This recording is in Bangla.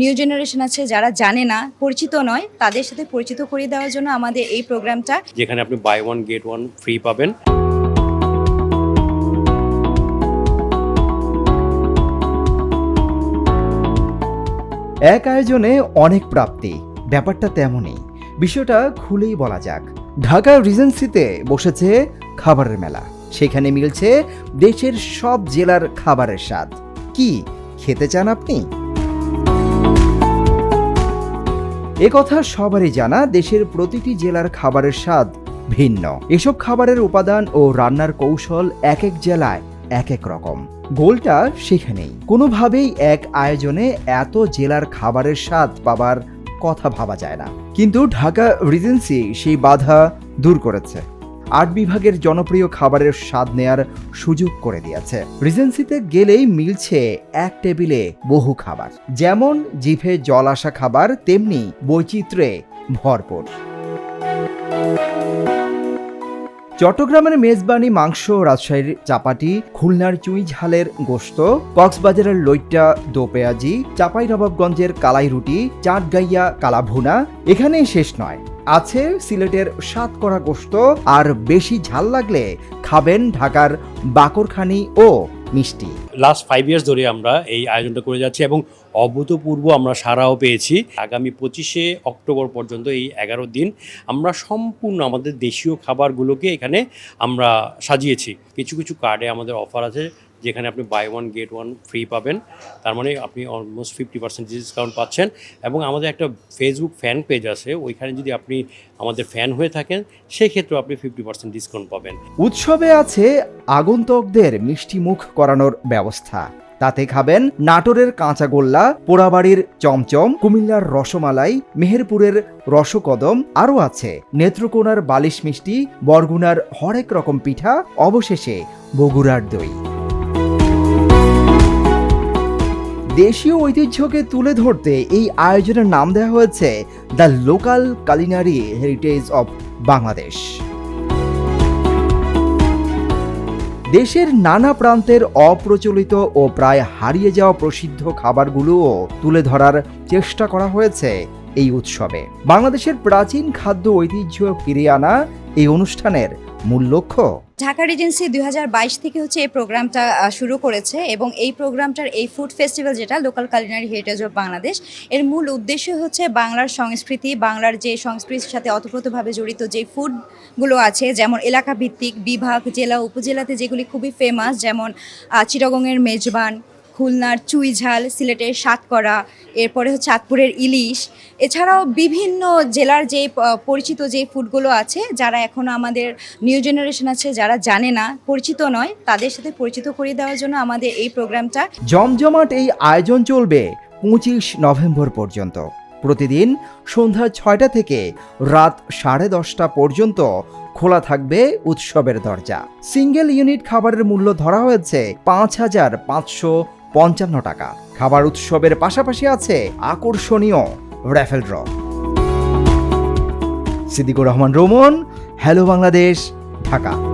নিউ জেনারেশন আছে যারা জানে না পরিচিত নয় তাদের সাথে পরিচিত করিয়ে দেওয়ার জন্য আমাদের এই প্রোগ্রামটা। যেখানে আপনি buy one get one free পাবেন। এক আয়োজনে অনেক প্রাপ্তি ব্যাপারটা তেমনই। বিষয়টা খুলেই বলা যাক। ঢাকা রিজেন্সিতে বসেছে খাবারের মেলা। সেখানে মিলছে দেশের সব জেলার খাবারের স্বাদ। কি খেতে চান আপনি? কথা সবারই জানা, দেশের প্রতিটি জেলার খাবারের স্বাদ ভিন্ন। এসব খাবারের উপাদান ও রান্নার কৌশল এক এক জেলায় এক এক রকম। গোলটা সেখানেই। কোনোভাবেই এক আয়োজনে এত জেলার খাবারের স্বাদ পাবার কথা ভাবা যায় না। কিন্তু ঢাকা রিজেন্সি সেই বাধা দূর করেছে। আট বিভাগের জনপ্রিয় খাবারের স্বাদ নেয়ার সুযোগ করে দিয়েছে। রিজেন্সিতে গেলেই মিলছে এক টেবিলে বহু খাবার। যেমন জিভে জল আসা খাবার, তেমনি বৈচিত্র্যে ভরপুর। চট্টগ্রামের মেজবানি মাংস রাজশাহীর চাপাটি, খুলনার চুই ঝালের গোস্ত কক্সবাজারের লইট্টা দো পেঁয়াজি চাপাই নবাবগঞ্জের কালাই রুটি চাটগাইয়া কালাভুনা। এখানেই শেষ নয়। আছে সিলেটের সাত করা গোস্ত আর বেশি ঝাল লাগলে খাবেন ঢাকার বাকরখানি ও মিষ্টি। লাস্ট ফাইভ ইয়ার্স ধরে আমরা এই আয়োজনটা করে যাচ্ছি এবং অভূতপূর্ব আমরা সারাও পেয়েছি। আগামী পঁচিশে অক্টোবর পর্যন্ত এই এগারো দিন আমরা সম্পূর্ণ আমাদের দেশীয় খাবারগুলোকে এখানে আমরা সাজিয়েছি। কিছু কিছু কার্ডে আমাদের অফার আছে। যেখানে আপনি buy one get one free পাবেন। তার মানে আপনি অলমোস্ট ফিফটি পার্সেন্ট ডিসকাউন্ট পাচ্ছেন। এবং আমাদের একটা ফেসবুক ফ্যান পেজ আছে, ওইখানে যদি আপনি আমাদের ফ্যান হয়ে থাকেন, সেক্ষেত্রেও আপনি ফিফটি পার্সেন্ট ডিসকাউন্ট পাবেন। উৎসবে আছে আগন্তকদের মিষ্টি মুখ করানোর ব্যবস্থা। তাতে খাবেন নাটোরের কাঁচাগোল্লা, পোড়াবাড়ির চমচম, কুমিল্লার রসমালাই, মেহেরপুরের রসকদম, আরও আছে। নেত্রকোনার বালিশ মিষ্টি, বরগুনার হরেক রকম পিঠা, অবশেষে বগুড়ার দই। দেশীয় ঐতিহ্যকে তুলে ধরতে এই আয়োজনের নাম দেওয়া হয়েছে the local culinary heritage of Bangladesh. দেশের নানা প্রান্তের অপ্রচলিত ও প্রায় হারিয়ে যাওয়া প্রসিদ্ধ খাবারগুলোও তুলে ধরার চেষ্টা করা হয়েছে এই উৎসবে। বাংলাদেশের প্রাচীন খাদ্য ঐতিহ্য ফিরিয়ে আনা এই অনুষ্ঠানের মূল লক্ষ্য? ঢাকা রিজেন্সি দুই থেকে হচ্ছে এই প্রোগ্রামটা শুরু করেছে এবং এই প্রোগ্রামটার এই ফুড ফেস্টিভ্যাল যেটা, local culinary heritage of Bangladesh, এর মূল উদ্দেশ্য হচ্ছে বাংলার সংস্কৃতি, বাংলার যে সংস্কৃতির সাথে অতপ্রতভাবে জড়িত যে ফুডগুলো আছে, যেমন এলাকা ভিত্তিক বিভাগ, জেলা, উপজেলাতে যেগুলি খুবই ফেমাস যেমন চিটাগংয়ের মেজবান খুলনার চুইঝাল সিলেটের সাতকরা এরপরে হচ্ছে চাঁদপুরের ইলিশ। এছাড়াও বিভিন্ন জেলার যে পরিচিত যে ফুডগুলো আছে, যারা এখনও আমাদের নিউ জেনারেশন আছে, যারা জানে না, পরিচিত নয়, তাদের সাথে পরিচিত করিয়ে দেওয়ার জন্য আমাদের এই প্রোগ্রামটা। জমজমাট এই আয়োজন চলবে পঁচিশ নভেম্বর পর্যন্ত। প্রতিদিন সন্ধ্যা ছয়টা থেকে রাত সাড়ে দশটা পর্যন্ত খোলা থাকবে উৎসবের দরজা। সিঙ্গেল ইউনিট খাবারের মূল্য ধরা হয়েছে পাঁচ হাজার পাঁচশো পঞ্চান্ন টাকা। খাবার উৎসবের পাশাপাশি আছে আকর্ষণীয় raffle draw Siddiqur Rahman, Roman hello Bangladesh Dhaka.